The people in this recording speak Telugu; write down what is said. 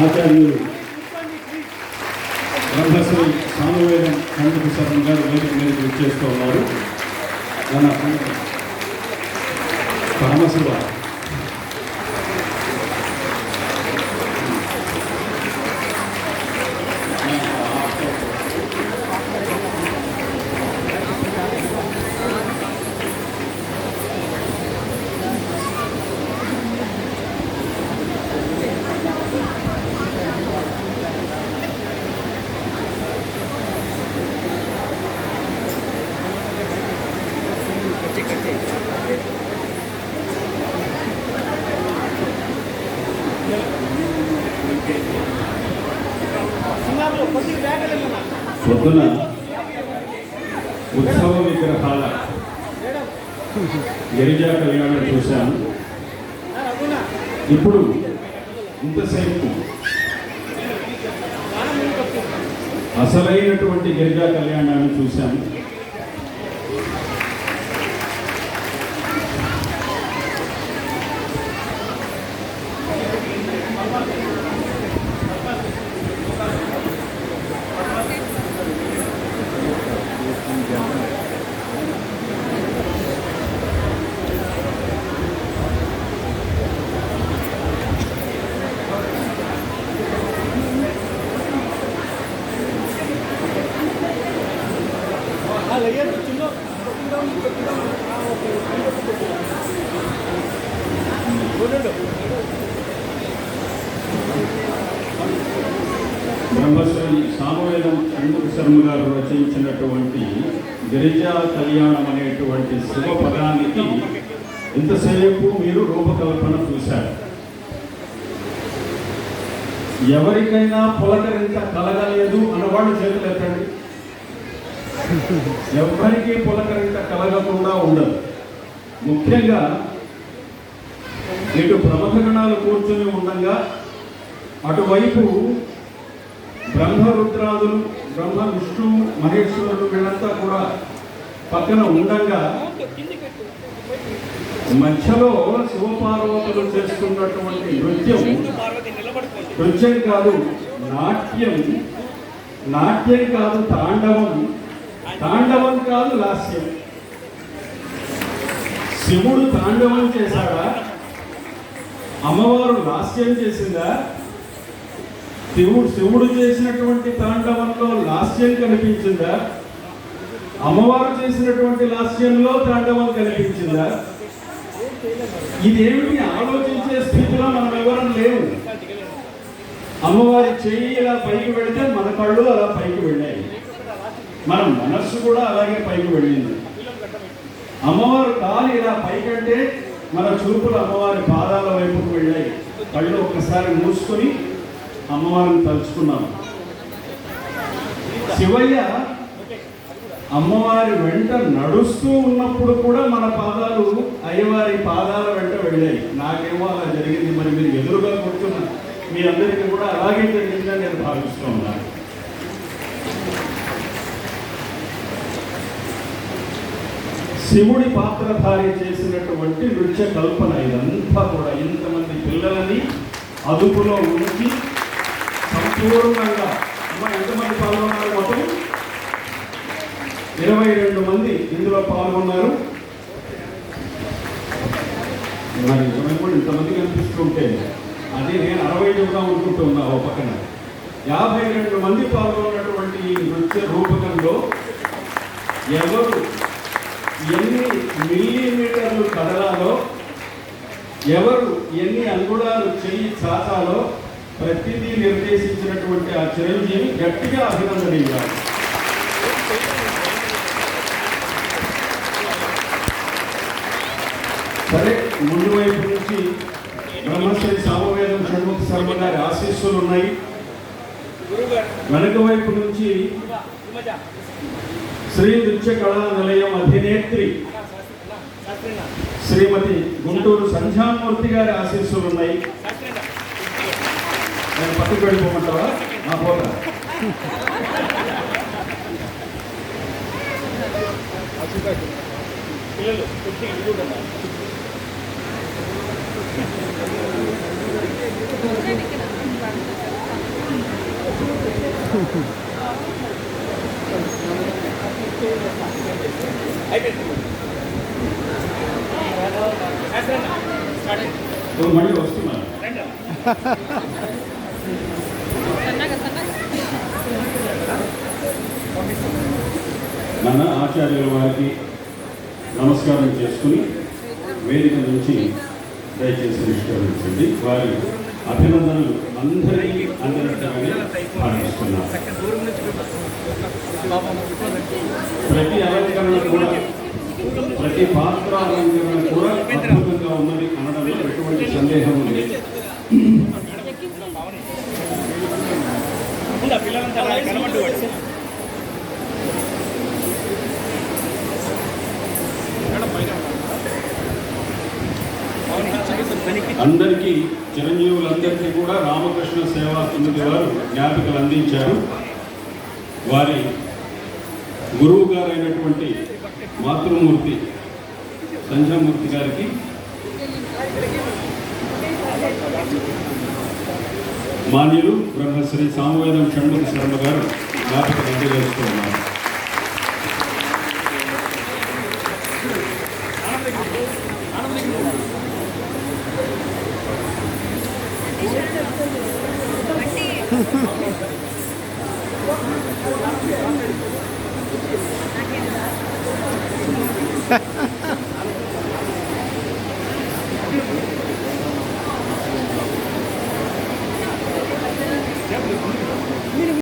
ఆచార్యులు బ్రహ్మశ్రీ సామవేదం పండిత శర్మ గారు వేదిక మీదకి వచ్చేస్తూ ఉన్నారు. మన పరమశివ పొద్దున ఉత్సవ విగ్రహాల గిరిజా కళ్యాణం చూశాను. ఇప్పుడు ఇంతసేపు అసలైనటువంటి గిరిజా కళ్యాణాన్ని చూశాను. బ్రహ్మశ్రీ సామవేదం షణ్ముఖ శర్మ గారు రచించినటువంటి గిరిజా కళ్యాణం అనేటువంటి శుభ పదానికి ఇంతసేపు మీరు రూపకల్పన చూశారు. ఎవరికైనా పులకరింత కలగలేదు అన్నవాళ్ళు చేతులు ఎత్తండి. ఎవరికి పులకరింత కలగకుండా ఉండదు. ముఖ్యంగా ఇటు ప్రముఖ గణాలు కూర్చొని ఉండగా అటువైపు బ్రహ్మరుద్రాదులు బ్రహ్మ విష్ణు మహేశ్వరుడు వీళ్ళంతా కూడా పక్కన ఉండగా మధ్యలో శివపార్వతులు చేస్తున్నటువంటి నృత్యం. నృత్యం కాదు నాట్యం. నాట్యం కాదు తాండవం. తాండవం కాదు లాస్యం. శివుడు తాండవం చేశాడా? అమ్మవారు లాస్యం చేసిందా? శివుడు శివుడు చేసినటువంటి తాండవంలో లాస్యం కనిపించిందా? అమ్మవారు చేసినటువంటి లాస్యంలో తాండవం కనిపించిందా? ఇదేమిటి? ఆలోచించే స్థితిలో మనం ఎవరం లేవు. అమ్మవారి చెయ్యి ఇలా పైకి వెళితే మన కళ్ళు అలా పైకి వెళ్ళాయి. మన మనస్సు కూడా అలాగే పైకి వెళ్ళింది. అమ్మవారు కాలు ఇలా పైకంటే మన చూపులు అమ్మవారి పాదాల వైపుకు వెళ్ళాయి. కళ్ళు ఒక్కసారి మూసుకొని అమ్మవారిని తలుచుకున్నాం. శివయ్య అమ్మవారి వెంట నడుస్తూ ఉన్నప్పుడు కూడా మన పాదాలు అయ్యవారి పాదాల వెంట వెళ్ళాయి. నాకేమో అలా జరిగింది. మరి మీరు ఎదురుగా కూర్చున్నారు మీ అందరికీ కూడా అలాగే జరిగిందని నేను భావిస్తూ ఉన్నాను. శివుడి పాత్రధారి చేసినటువంటి నృత్య కల్పన ఇదంతా కూడా ఇంతమంది పిల్లలని అదుపులో ఉంచి పూర్ణంగా అమ్మ ఎంతమంది పాల్గొన్నారు మొత్తం ఇరవై రెండు మంది ఇందులో పాల్గొన్నారు. మరి కూడా ఇంతమంది కనిపిస్తుంటే అది నేను అరవై చెబుదాం అనుకుంటున్నా ఓ పక్కన. యాభై రెండు మంది పాల్గొన్నటువంటి ఈ నృత్య రూపకంలో ఎవరు ఎన్ని మిల్లీమీటర్లు కదలాలో ఎవరు ఎన్ని అంగుళాలు చెయ్యి చాచాలో ప్రతిదీ నిర్దేశించినటువంటి ఆ చిరంజీవి గట్టిగా అభినందనీయాలి. సరే ముందు వైపు నుంచి బ్రహ్మశ్రీ సామవేదం షణ్ముఖ శర్మ గారి ఆశీస్సులు ఉన్నాయి. వెనక వైపు నుంచి శ్రీ నృత్య కళా నిలయం అధినేత్రి శ్రీమతి గుంటూరు సంధ్యామూర్తి గారి ఆశీస్సులు ఉన్నాయి. నన్ను వెళ్ళిపోమంటావా? నా పోతా మళ్ళీ వస్తున్నాను మన ఆచార్యుల వారికి నమస్కారం చేసుకుని వేదిక నుంచి దయచేసి నిష్కరించండి. వారి అభినందనలు అందరికీ అందినట్టుగానే భావిస్తున్నారు ప్రతి అలంకరణ కూడా ప్రతి పాత్ర అలంకరణ కూడా అందరికీ చిరంజీవులందరికీ కూడా రామకృష్ణ సేవా సమితి వారు జ్ఞాపికలు అందించారు. వారి గురువు గారైనటువంటి మాతృమూర్తి సంజయమూర్తి గారికి మాన్యులు బ్రహ్మశ్రీ సామవేదం షణ్ముఖ శర్మ గారు జ్ఞాపికలు అందజేస్తున్నారు. Ha.